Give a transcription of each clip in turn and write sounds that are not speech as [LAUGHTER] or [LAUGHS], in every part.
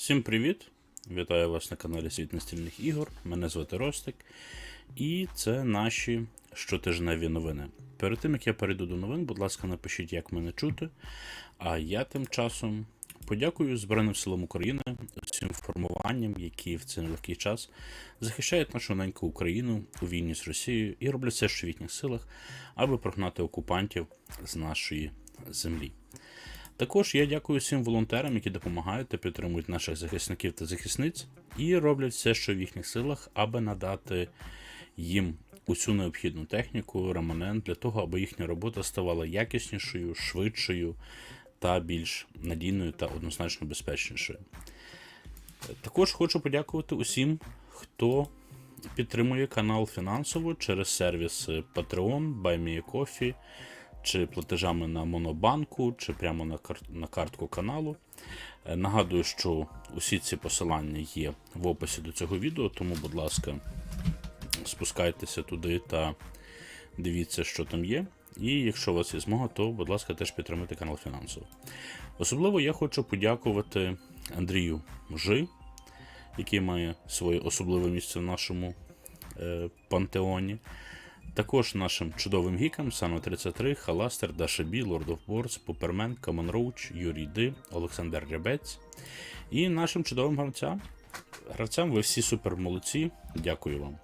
Всім привіт! Вітаю вас на каналі Світ настільних ігор. Мене звати Ростик. І це наші щотижневі новини. Перед тим як я перейду до новин, будь ласка, напишіть, як мене чути. А я тим часом подякую Збройним силам України усім формуванням, які в цей нелегкий час захищають нашу неньку Україну у війні з Росією і роблять все, що в їхніх силах, аби прогнати окупантів з нашої землі. Також я дякую всім волонтерам, які допомагають та підтримують наших захисників та захисниць, і роблять все, що в їхніх силах, аби надати їм усю необхідну техніку, ремонент для того, аби їхня робота ставала якіснішою, швидшою та більш надійною та однозначно безпечнішою. Також хочу подякувати усім, хто підтримує канал фінансово через сервіси Patreon, BuyMeACoffee, чи платежами на Монобанку, чи прямо на, на картку каналу. Е, Нагадую, що усі ці посилання є в описі до цього відео, тому, будь ласка, спускайтеся туди та дивіться, що там є. І якщо у вас є змога, то, будь ласка, теж підтримуйте канал фінансово. Особливо я хочу подякувати Андрію Жи, який має своє особливе місце в нашому е, пантеоні. Також нашим чудовим гікам Сано 33, Халастер, Даша Бі, Lord of Boards, Попермен, Камон Роуч, Юрій Ди, Олександр Рябець. І нашим чудовим гравцям. Гравцям ви всі супер молодці. Дякую вам.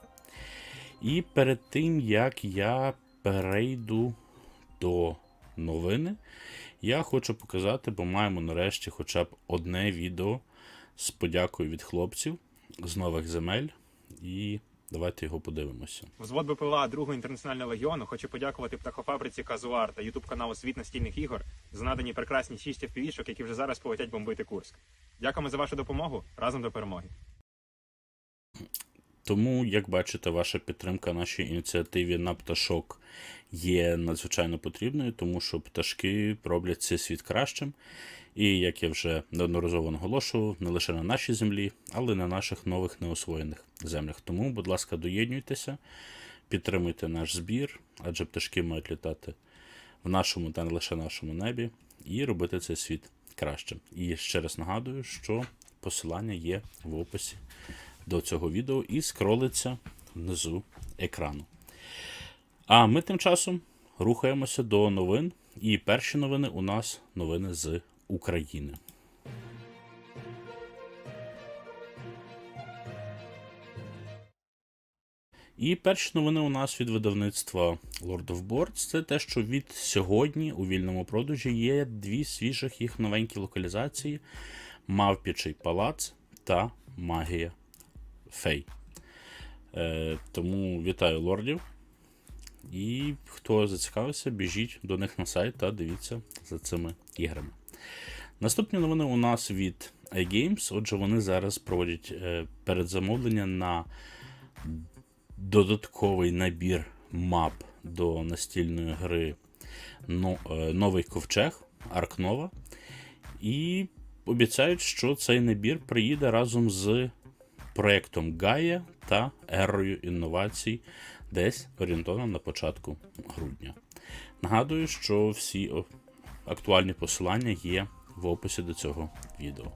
І перед тим як я перейду до новини, я хочу показати, бо маємо нарешті хоча б одне відео з подякою від хлопців з нових земель. І давайте його подивимося. Взвод БПЛА Другого інтернаціонального легіону хоче подякувати птахофабриці Казуар та ютуб каналу Світ настільних ігор за надані прекрасні шість впівішок, які вже зараз полетять бомбити Курск. Дякуємо за вашу допомогу. Разом до перемоги. Тому, як бачите, ваша підтримка нашій ініціативі на пташок є надзвичайно потрібною, тому що пташки роблять цей світ кращим. І як я вже неодноразово наголошував, не лише на нашій землі, але й на наших нових неосвоєних землях. Тому, будь ласка, доєднуйтеся, підтримуйте наш збір, адже пташки мають літати в нашому та не лише нашому небі, і робити цей світ кращим. І ще раз нагадую, що посилання є в описі до цього відео і скролиться внизу екрану. А ми тим часом рухаємося до новин. І перші новини у нас новини з України. І перші новини у нас від видавництва Lord of Boards. Це те, що від сьогодні у вільному продажі є дві свіжих їх новенькі локалізації: Мавпічий палац та Магія Фей. Е, тому вітаю лордів. І хто зацікавився, біжіть до них на сайт та дивіться за цими іграми. Наступні новини у нас від iGames. Отже, вони зараз проводять е, передзамовлення на додатковий набір мап до настільної гри е, Новий ковчег Аркнова. І обіцяють, що цей набір приїде разом з проєктом Gaia та ерою інновацій десь орієнтовно на початку грудня. Нагадую, що всі актуальні посилання є в описі до цього відео.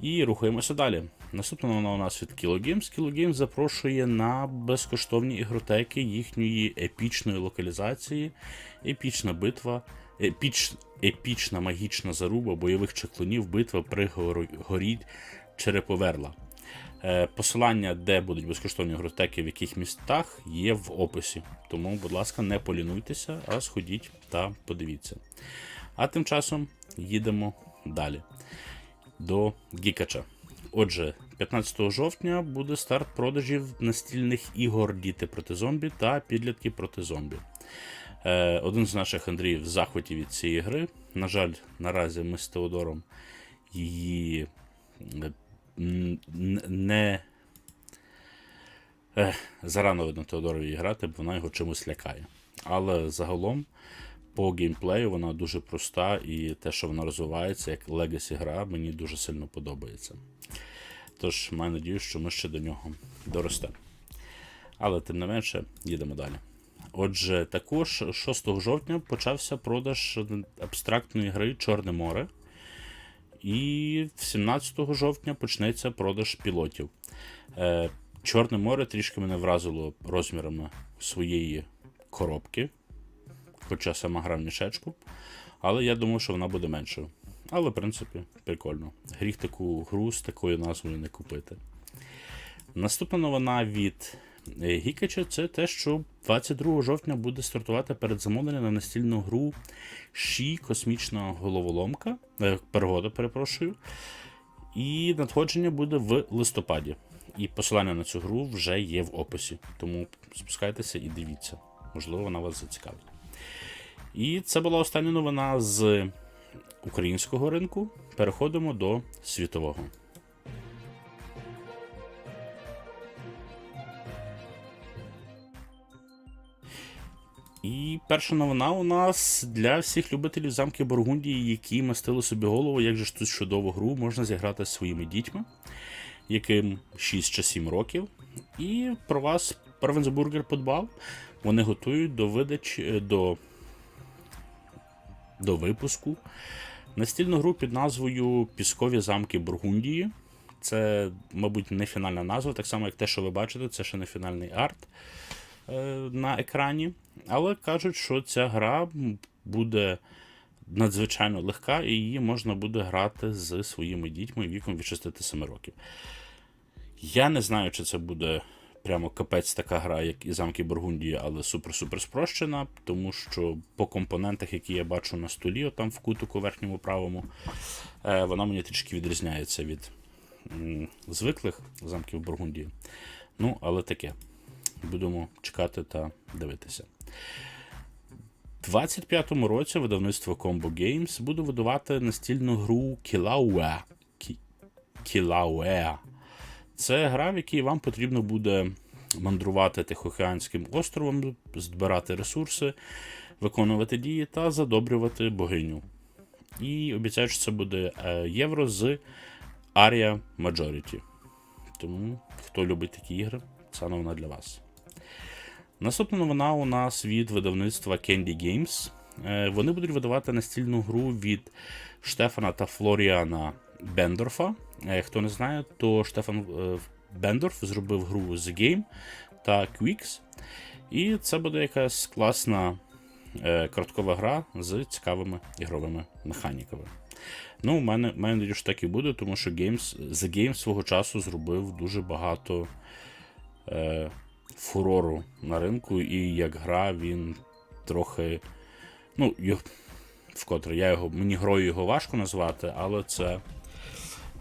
І рухаємося далі. Наступна новина у нас від Kilo Games. Kilo Games запрошує на безкоштовні ігротеки їхньої епічної локалізації, епічна битва, епіч, епічна магічна заруба бойових чеклунів, битва при горі Череповерла. Е, Посилання, де будуть безкоштовні ігротеки, в яких містах, є в описі. Тому, будь ласка, не полінуйтеся, а сходіть та подивіться. А тим часом їдемо далі до Гікача. Отже, 15 жовтня буде старт продажів настільних ігор Діти проти зомбі та підлітки проти зомбі. Е, один з наших Андріїв в захваті від цієї гри. На жаль, наразі ми з Теодором її не. Ех, зарано видно Теодорові грати, бо вона його чимось лякає. Але загалом по геймплею вона дуже проста, і те, що вона розвивається як Legacy гра, мені дуже сильно подобається. Тож маю надію, що ми ще до нього доростемо. Але тим не менше, їдемо далі. Отже, також 6 жовтня почався продаж абстрактної гри Чорне море. І 17 жовтня почнеться продаж пілотів. Е, Чорне море трішки мене вразило розмірами своєї коробки, хоча сама гра в мішечку. Але я думав, що вона буде меншою. Але, в принципі, прикольно. Гріх таку гру з такою назвою не купити. Наступна новина від Гікача це те, що 22 жовтня буде стартувати передзамовлення на настільну гру Ші Космічна головоломка. Е, Перегода, перепрошую. І надходження буде в листопаді. І посилання на цю гру вже є в описі. Тому спускайтеся і дивіться. Можливо, вона вас зацікавить. І це була остання новина з українського ринку. Переходимо до світового. І перша новина у нас для всіх любителів замків Бургундії, які мастили собі голову, як же ж тут чудову гру можна зіграти зі своїми дітьми, яким 6 чи 7 років. І про вас Равенсбургер подбав. Вони готують до видачі до, до випуску настільну гру під назвою Піскові замки Бургундії. Це, мабуть, не фінальна назва, так само, як те, що ви бачите, це ще не фінальний арт е, на екрані. Але кажуть, що ця гра буде надзвичайно легка, і її можна буде грати з своїми дітьми віком від 6-7 років. Я не знаю, чи це буде прямо капець така гра, як і замки Бургундії, але супер-супер спрощена, тому що по компонентах, які я бачу на столі, там в кутику верхньому правому, е, вона мені трішки відрізняється від звиклих замків Бургундії. Ну, але таке. Будемо чекати та дивитися. У 25-му році видавництво Combo Games буде видавати настільну гру Kilauea. Kilauea. Це гра, в якій вам потрібно буде мандрувати Тихоокеанським островом, збирати ресурси, виконувати дії та задобрювати богиню. І обіцяють, що це буде е, євро з Aria Majority. Тому, хто любить такі ігри, це новина для вас. Наступна новина у нас від видавництва Candy Games. Е, Вони будуть видавати настільну гру від Штефана та Флоріана Бендорфа. Е, Хто не знає, то Штефан е, Бендорф зробив гру The Game та Quicks. І це буде якась класна карткова гра з цікавими ігровими механіками. Ну, у мене, мене надію, що так і буде, тому що Games, The Game свого часу зробив дуже багато фурору на ринку, і як гра він трохи. Ну, вкотре я його, мені грою його важко назвати, але це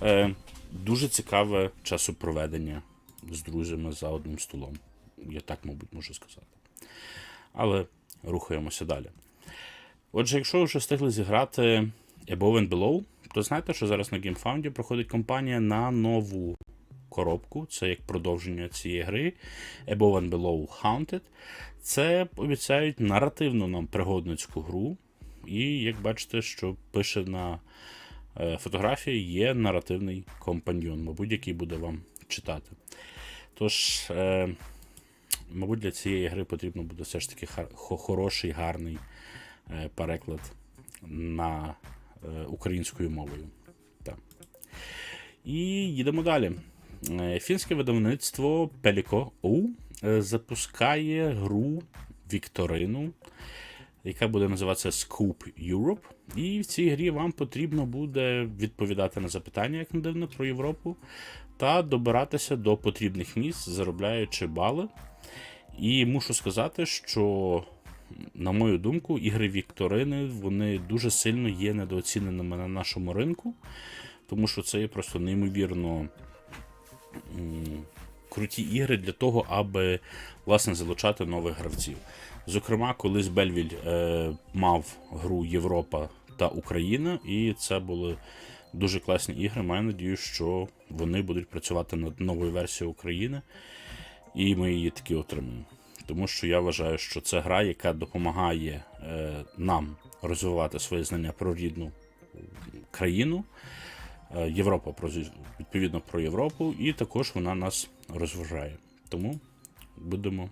е, дуже цікаве часопроведення з друзями за одним столом. Я так, мабуть, можу сказати. Але рухаємося далі. Отже, якщо ви вже встигли зіграти Above and Below, то знаєте, що зараз на GameFound проходить кампанія на нову коробку. Це як продовження цієї гри. Above and Below Haunted. Це обіцяють наративну нам пригодницьку гру. І як бачите, що пише на е, фотографії, є наративний компаньйон, мабуть, який буде вам читати. Тож, е, мабуть, для цієї гри потрібно буде все ж таки хороший, гарний е, переклад на українською мовою. Так. І їдемо далі. Е, Фінське видавництво Pelico O е, запускає гру Вікторину, яка буде називатися Scoop Europe. І в цій грі вам потрібно буде відповідати на запитання, як не про Європу, та добиратися до потрібних місць, заробляючи бали. І мушу сказати, що, на мою думку, ігри Вікторини вони дуже сильно є недооціненими на нашому ринку, тому що це є просто неймовірно круті ігри для того, аби власне залучати нових гравців. Зокрема, колись Бельвіль е, мав гру Європа та Україна, і це були дуже класні ігри. Маю надію, що вони будуть працювати над новою версією України, і ми її таки отримаємо. Тому що я вважаю, що це гра, яка допомагає е, нам розвивати свої знання про рідну країну. Е, Європа відповідно про Європу, і також вона нас розважає. Тому будемо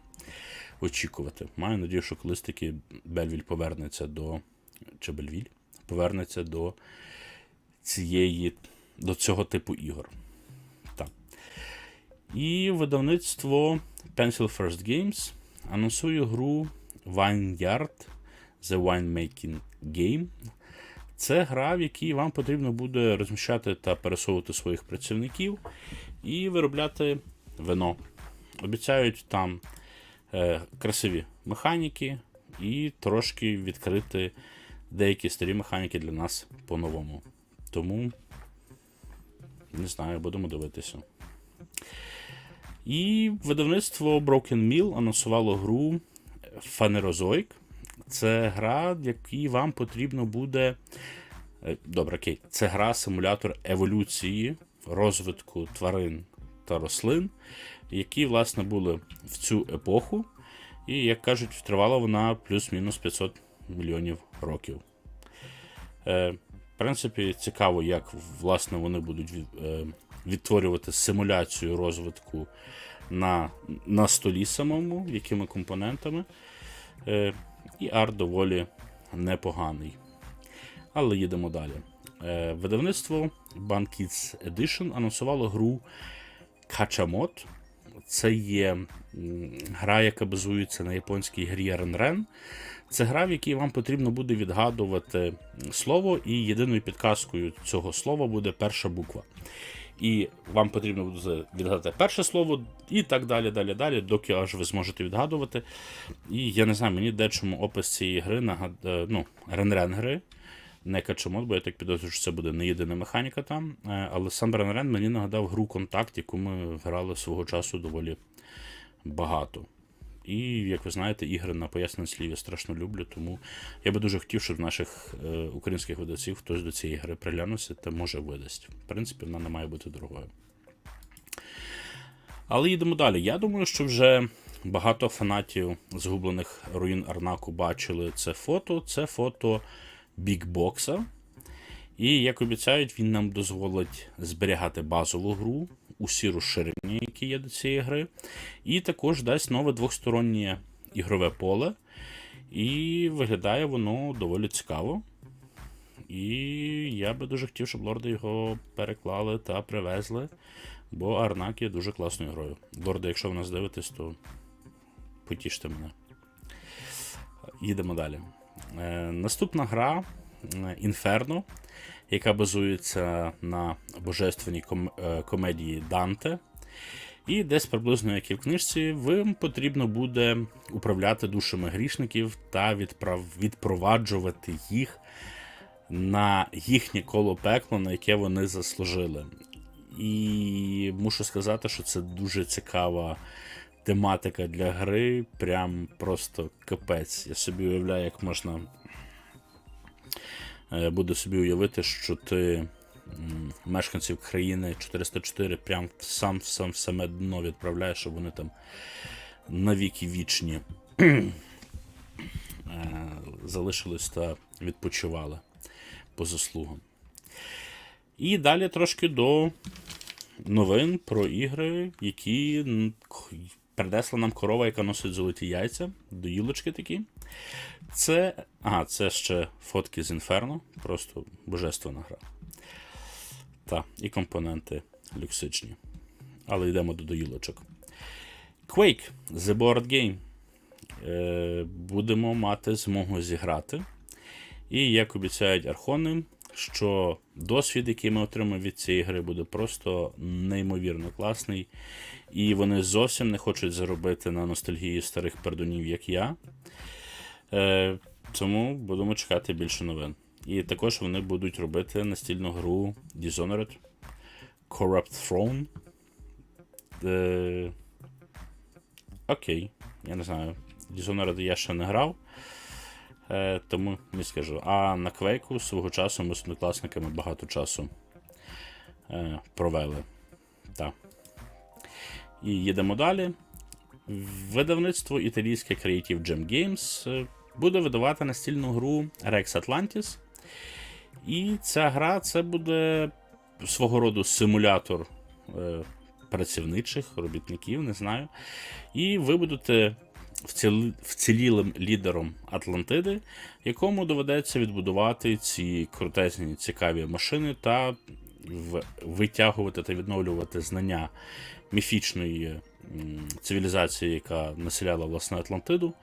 очікувати. Маю надію, що колись таки Бельвіль повернеться до. Чи Бельвіль повернеться до цієї, до цього типу ігор. Так. І видавництво Pencil First Games анонсує гру Vineyard The Winemaking Game. Це гра, в якій вам потрібно буде розміщати та пересовувати своїх працівників і виробляти вино. Обіцяють там е, красиві механіки і трошки відкрити деякі старі механіки для нас по-новому. Тому не знаю, будемо дивитися. І видавництво Broken Mill анонсувало гру Phanerozoic. Це гра, в якій вам потрібно буде. е, Добре, окей. Це гра симулятор еволюції, розвитку тварин та рослин, які, власне, були в цю епоху. І, як кажуть, тривала вона плюс-мінус 500 мільйонів років. Е, в принципі, цікаво, як власне вони будуть е, відтворювати симуляцію розвитку на, на столі самому, якими компонентами. Е, і арт доволі непоганий. Але їдемо далі. Е, видавництво Kids Edition анонсувало гру Качамот. Це є гра, яка базується на японській грі Рен-Рен. Це гра, в якій вам потрібно буде відгадувати слово, і єдиною підказкою цього слова буде перша буква. І вам потрібно буде відгадати перше слово, і так далі, далі, далі, доки аж ви зможете відгадувати. І я не знаю, мені дечому опис цієї гри нагад... ну, Рен-Рен гри, не качемот, бо я так підозрюю, що це буде не єдина механіка там. Е, Але сам Рен-Рен мені нагадав гру Контакт, яку ми грали свого часу доволі багато. І, як ви знаєте, ігри на пояснене слів я страшно люблю, тому я би дуже хотів, щоб наших е, українських видавців хтось до цієї гри приглянувся та може видасть. В принципі, вона не має бути дорогою. Але їдемо далі. Я думаю, що вже багато фанатів згублених руїн Арнаку бачили це фото. Це фото бікбокса. І, як обіцяють, він нам дозволить зберігати базову гру, усі розширення, які є до цієї гри, і також дасть нове двостороннє ігрове поле. І виглядає воно доволі цікаво. І я би дуже хотів, щоб лорди його переклали та привезли, бо Арнак є дуже класною грою. Лорди, якщо ви нас дивитесь, то потіште мене. Їдемо далі. Е, наступна гра Inferno, яка базується на божественній ком- е, комедії Данте. І десь приблизно, як і в книжці, вам потрібно буде управляти душами грішників та відправ... відпроваджувати їх на їхнє коло пекла, на яке вони заслужили. І мушу сказати, що це дуже цікава тематика для гри. Прям просто капець. Я собі уявляю, як можна буде собі уявити, що ти мешканців країни 404 прям сам, сам в саме дно відправляєш, щоб вони там навіки вічні е, залишились та відпочивали по заслугам. І далі трошки до новин про ігри, які принесла нам корова, яка носить золоті яйця, доїлочки такі. Це. Ага, це ще фотки з Inferno, просто божественна гра. Та, і компоненти люксичні. Але йдемо до доїлочок. Quake The Board Game. Е, будемо мати змогу зіграти. І як обіцяють архони, що досвід, який ми отримаємо від цієї гри, буде просто неймовірно класний. І вони зовсім не хочуть заробити на ностальгії старих пердунів, як я. Е, тому будемо чекати більше новин. І також вони будуть робити настільну гру Dishonored Corrupt Throne. Е, окей, я не знаю. Dishonored я ще не грав. Е, тому не скажу. А на Квейку свого часу ми з однокласниками багато часу е, провели. І їдемо далі. Видавництво італійське Creative Gem Games е, буде видавати настільну гру Rex Atlantis. І ця гра це буде свого роду симулятор е, працівничих, робітників, не знаю. І ви будете вцілілим лідером Атлантиди, якому доведеться відбудувати ці крутезні цікаві машини та витягувати та відновлювати знання міфічної цивілізації, яка населяла власне Атлантиду,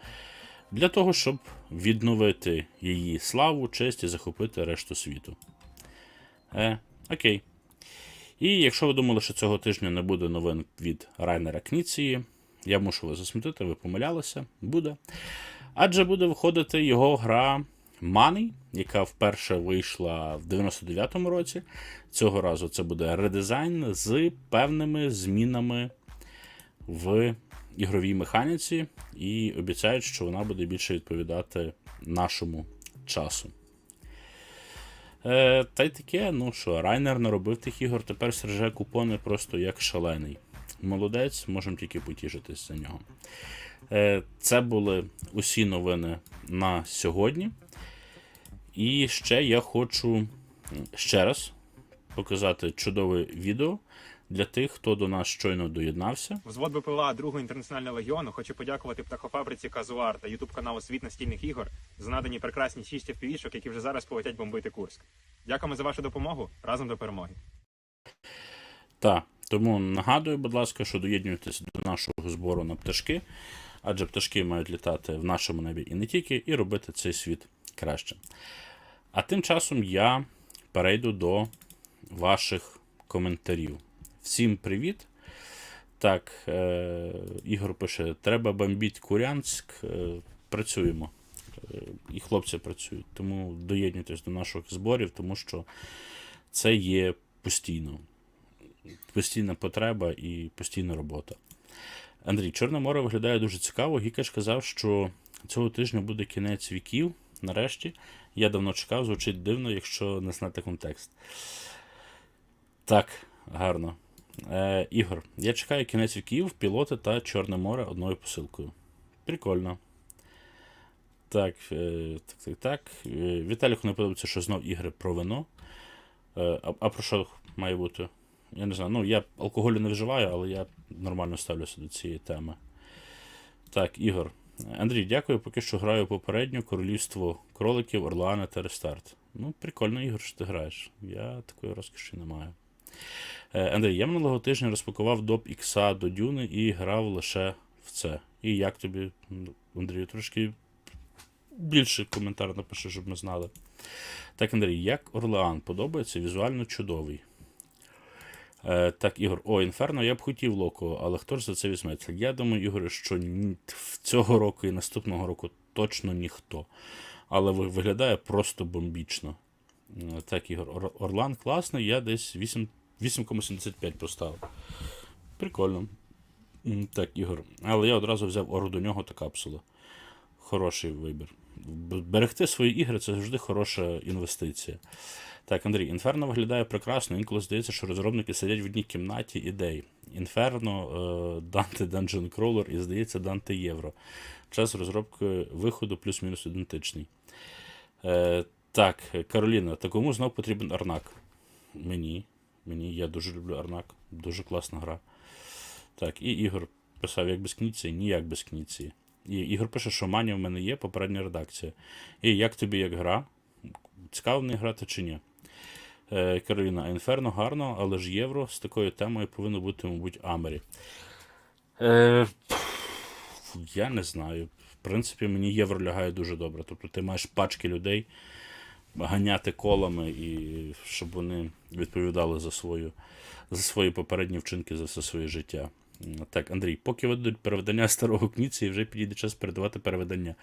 для того, щоб відновити її славу, честь і захопити решту світу. Е, окей. І якщо ви думали, що цього тижня не буде новин від Райнера Кніції, я мушу вас засмутити, ви помилялися, буде. Адже буде виходити його гра Money, яка вперше вийшла в 99-му році. Цього разу це буде редизайн з певними змінами в ігровій механіці, і обіцяють, що вона буде більше відповідати нашому часу. Е, та й таке, ну що, Райнер наробив тих ігор, тепер стриже купони просто як шалений. Молодець, можемо тільки потішитись за нього. Е, це були усі новини на сьогодні. І ще я хочу ще раз показати чудове відео для тих, хто до нас щойно доєднався. Взвод БПЛА Другого інтернаціонального легіону хоче подякувати птахофабриці Казуар та ютуб каналу Світ настільних ігор за надані прекрасні 6 FPV-шок, які вже зараз полетять бомбити Курск. Дякуємо за вашу допомогу. Разом до перемоги. Так, тому нагадую, будь ласка, що доєднуйтесь до нашого збору на пташки, адже пташки мають літати в нашому небі і не тільки, і робити цей світ краще. А тим часом я перейду до ваших коментарів. Всім привіт! Так, е, Ігор пише: треба бомбіть Курянськ. Е, працюємо. Е, і хлопці працюють. Тому доєднуйтесь до наших зборів, тому що це є постійно постійна потреба і постійна робота. Андрій, Чорне море виглядає дуже цікаво. Гікаш казав, що цього тижня буде кінець віків. Нарешті. Я давно чекав, звучить дивно, якщо не знати контекст. Так, гарно. Е, Ігор, я чекаю кінець віків, пілоти та Чорне море одною посилкою. Прикольно. Так, е, так, так, так. Е, Віталіку не подобається, що знов ігри про вино. Е, а, а про що має бути? Я не знаю. Ну, я алкоголю не вживаю, але я нормально ставлюся до цієї теми. Так, Ігор. Андрій, дякую. Поки що граю попередню Королівство кроликів, Орлеани та Рестарт. Ну, прикольно, Ігор, що ти граєш. Я такої розкоші не маю. Е, Андрій, я минулого тижня розпакував доп ікса до Дюни і грав лише в це. І як тобі, Андрію, трошки більше коментар напиши, щоб ми знали. Так, Андрій, як Орлеан подобається, візуально чудовий. Е, так, Ігор, о, Інферно, я б хотів локо, але хто ж за це візьметься? Я думаю, Ігоре, що цього року і наступного року точно ніхто. Але виглядає просто бомбічно. Е, Так, Ігор, Ор- Орлан класний, я десь 8 8,75 поставив. Прикольно. Так, Ігор. Але я одразу взяв ору до нього та капсулу. Хороший вибір. Берегти свої ігри це завжди хороша інвестиція. Так, Андрій, Інферно виглядає прекрасно. Інколи здається, що розробники сидять в одній кімнаті ідей. Інферно, е, Dante Dungeon Crawler і, здається, Dante Євро. Час розробки виходу плюс-мінус ідентичний. Е, так, Кароліна, та кому знов потрібен Арнак? Мені. Мені, я дуже люблю Арнак. Дуже класна гра. Так, і Ігор писав, як без кніції, ніяк без кніції. І Ігор пише, що Маня в мене є, попередня редакція. І як тобі як гра? Цікаво в неї грати чи ні? Е, Кароліна, Інферно гарно, але ж євро з такою темою повинно бути, мабуть, Амері. Е, я не знаю. В принципі, мені євро лягає дуже добре. Тобто ти маєш пачки людей ганяти колами, і щоб вони відповідали за свою, за свої попередні вчинки за все своє життя. Так, Андрій, поки ведуть переведення [LAUGHS] старого кніці, вже підійде час передавати переведення.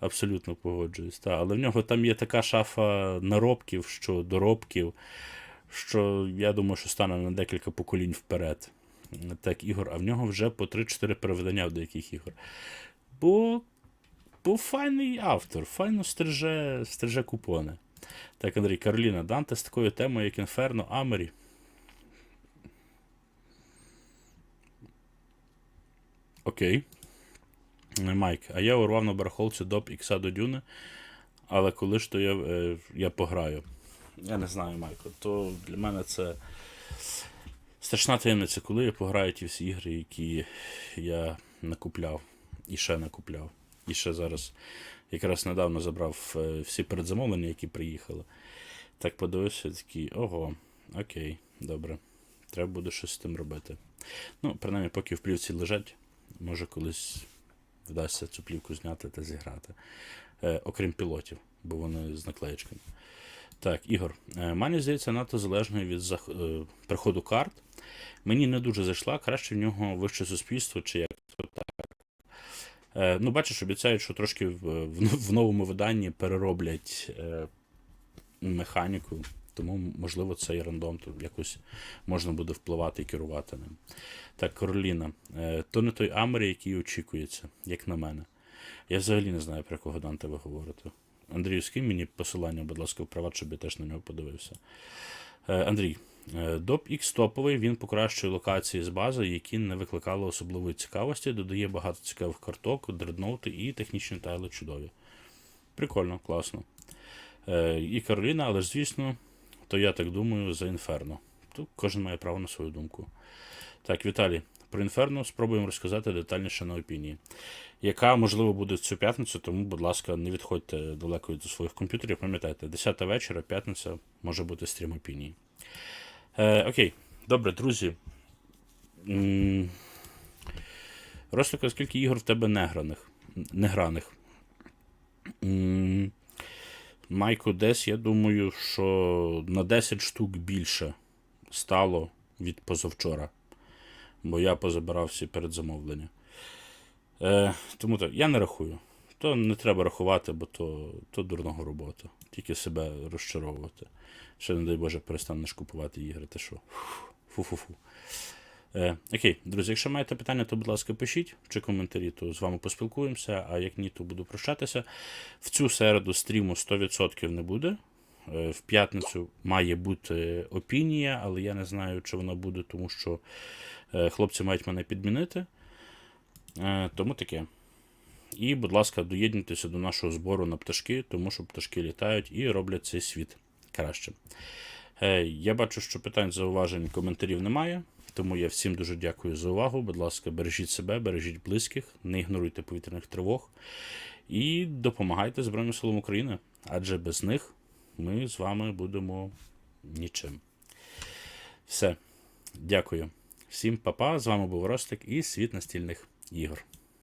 Абсолютно погоджуюсь. Та, але в нього там є така шафа наробків, що доробків, що я думаю, що стане на декілька поколінь вперед. Так, Ігор, а в нього вже по 3-4 переведення в деяких ігор. Бо, бо файний автор, файно стриже, стриже купони. Так, Андрій, Кароліна, Данте з такою темою, як Інферно, Амері. Окей. Е, Майк, а я урвав на барахолці доп ікса до Дюни, але коли ж то я, е, я пограю. Я не знаю, Майко. То для мене це страшна таємниця, коли я пограю ті всі ігри, які я накупляв. і ще накупляв. І ще зараз якраз недавно забрав е, всі передзамовлення, які приїхали. Так подивився, такий, ого, окей, добре. Треба буде щось з тим робити. Ну, принаймні, поки в плівці лежать, може колись вдасться цю плівку зняти та зіграти. Е, окрім пілотів, бо вони з наклеєчками. Так, Ігор, е, мені здається, надто залежно від зах... е, приходу карт. Мені не дуже зайшла, краще в нього вище суспільство, чи як то так. Е, ну, бачиш, обіцяють, що трошки в, в, в новому виданні перероблять е, механіку, тому, можливо, цей рандом тут якось можна буде впливати і керувати ним. Так, Кароліна, е, то не той Амері, який очікується, як на мене. Я взагалі не знаю, про якого Данте ви говорите. Андрію, скинь мені посилання, будь ласка, в приват, щоб я теж на нього подивився. Е, Андрій, е, доп X топовий, він покращує локації з бази, які не викликали особливої цікавості, додає багато цікавих карток, дредноути і технічні тайли чудові. Прикольно, класно. І Кароліна, але ж звісно, то я так думаю за інферно. Тут кожен має право на свою думку. Так, Віталій, про інферно спробуємо розказати детальніше на опінії. Яка, можливо, буде цю п'ятницю, тому, будь ласка, не відходьте далеко від своїх комп'ютерів. Пам'ятайте, 10 вечора, п'ятниця може бути стрім опінії. Е, окей, добре, друзі. М, Ростика, скільки ігор в тебе не граних? Неграних? Майку, десь, я думаю, що на 10 штук більше стало від позавчора. Бо я позабирав всі передзамовлення. Е, тому так, я не рахую. То не треба рахувати, бо то, то дурного робота. Тільки себе розчаровувати. Ще, не дай Боже, перестанеш купувати ігри, ти що? Фу-фу-фу. Е, окей, друзі, якщо маєте питання, то, будь ласка, пишіть чи коментарі, то з вами поспілкуємося, а як ні, то буду прощатися. В цю середу стріму 100% не буде. Е, В п'ятницю має бути опінія, але я не знаю, чи вона буде, тому що е, хлопці мають мене підмінити. Е, Тому таке. І, будь ласка, доєднуйтеся до нашого збору на пташки, тому що пташки літають і роблять цей світ краще. Е, Я бачу, що питань, зауважень, коментарів немає. Тому я всім дуже дякую за увагу. Будь ласка, бережіть себе, бережіть близьких, не ігноруйте повітряних тривог і допомагайте Збройним силам України, адже без них ми з вами будемо нічим. Все. Дякую. Всім па-па. З вами був Ростик і світ настільних ігор.